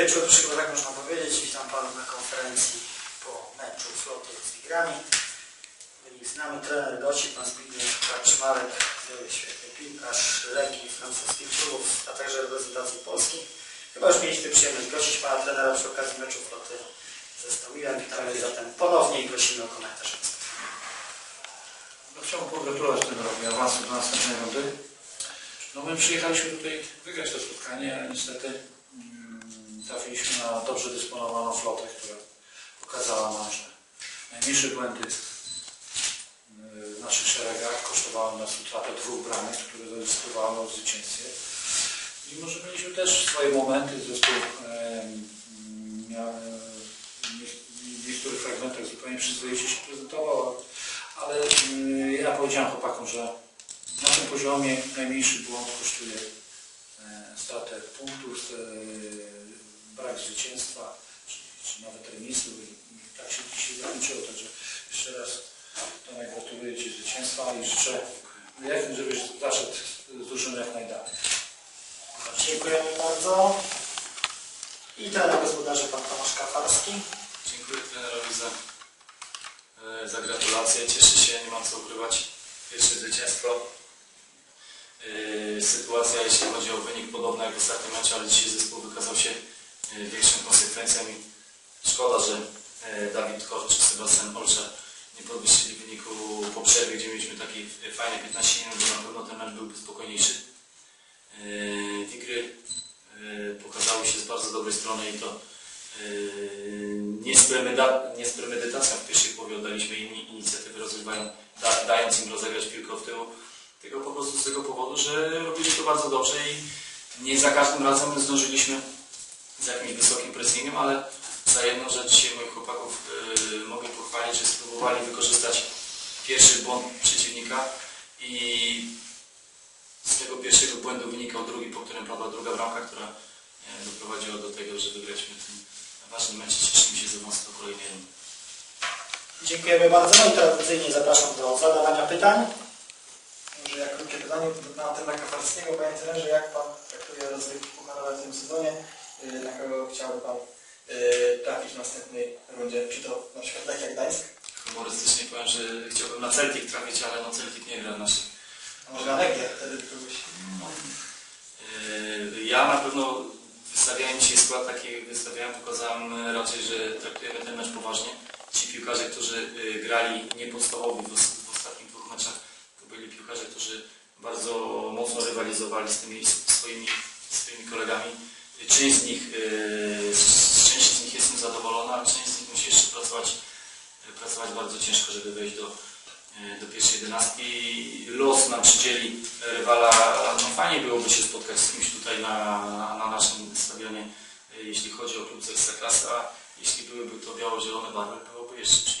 wieczór przyszło, tak można powiedzieć. Witam Panów na konferencji po meczu floty z Wigrami. Wynik znamy trener Goci, Pan Zbigniew Kaczmarek, świetny piłkarz Legii francuskich klubów, a także reprezentacji Polski. Chyba już mieliśmy przyjemność gościć Pana trenera przy okazji meczu floty ze Stomilem. Witamy zatem ponownie i prosimy o komentarz. No, chciałbym pogratulować trenerowi awansu do następnej rundy. No my przyjechaliśmy tutaj wygrać to spotkanie, ale niestety mm, trafiliśmy na dobrze dysponowaną flotę, która pokazała nam, że najmniejsze błędy y, w naszych szeregach kosztowały nas utratę dwóch bramek, które zadecydowały o zwycięstwie. Mimo, że mieliśmy też swoje momenty, zespół em, miał, w niektórych fragmentach zupełnie przyzwoicie się prezentował, ale ja powiedziałem chłopakom, że na tym poziomie najmniejszy błąd kosztuje stratę punktów, brak zwycięstwa, czy, czy nawet remisu i, i tak się dzisiaj zakończyło. Także jeszcze raz Tomek gratuluję Ci zwycięstwa i życzę, jak, żebyś zaszedł z drużyną jak najdalej. Dziękujemy bardzo. I trener gospodarzy Pan Tomasz Kafarski. Dziękuję trenerowi za, e, za gratulacje. Cieszę się, nie mam co ukrywać. Pierwsze zwycięstwo. E, Sytuacja, jeśli chodzi o wynik, podobna jak w ostatnim meczu, ale dzisiaj zespół wykazał się e, większą konsekwencją i szkoda, że e, Dawid Korcz czy Sebastian Olsza nie podwyższyli wyniku po przerwie, gdzie mieliśmy taki fajny 15 minut, bo na pewno ten mecz byłby spokojniejszy. E, Wigry e, pokazały się z bardzo dobrej strony i to nie z, nie z premedytacją w pierwszej połowie oddaliśmy im inicjatywy, rozgrywają, da, dając im rozegrać piłkę w tył, tylko po prostu z tego powodu, że robili to bardzo dobrze i nie za każdym razem zdążyliśmy z jakimś wysokim pressingiem, ale za jedną rzecz dzisiaj moich chłopaków yy, mogę pochwalić, że spróbowali wykorzystać pierwszy błąd przeciwnika i z tego pierwszego błędu wynikał drugi, po którym padła druga bramka, która e, doprowadziła do tego, że wygraliśmy ten ważny mecz. Cieszymy się z awansu do kolejnej. Dziękujemy bardzo. No i tradycyjnie zapraszam do zadawania pytań. Może jak krótkie pytanie na temat Kafarskiego. Panie trenerze, jak Pan traktuje rozgrywki pucharowe w tym sezonie? Yy, Na kogo chciałby Pan yy, trafić w następnej rundzie? Czy to na przykład tak jak Gdańsk? Humorystycznie powiem, że chciałbym na Celtic trafić, ale no Celtic nie gra w. A może na Legię? Wtedy kogoś... Yy, Ja na pewno wystawiałem dzisiaj skład taki, wystawiałem, pokazałem raczej, że traktujemy ten mecz poważnie. Ci piłkarze, którzy grali niepodstawowi w, w ostatnich dwóch meczach, to byli piłkarze, którzy bardzo mocno rywalizowali z tymi swoimi, swoimi kolegami. Część z nich, yy, z części z nich jestem zadowolona, a część z nich musi jeszcze pracować, pracować bardzo ciężko, żeby wejść do, yy, do pierwszej jedenastki. Los nam przydzieli rywala, no fajnie byłoby się spotkać z kimś tutaj na, na naszym stadionie, jeśli chodzi o klub z Ekstraklasy, a jeśli byłyby to biało-zielone barwy, byłoby jeszcze przyjemniej.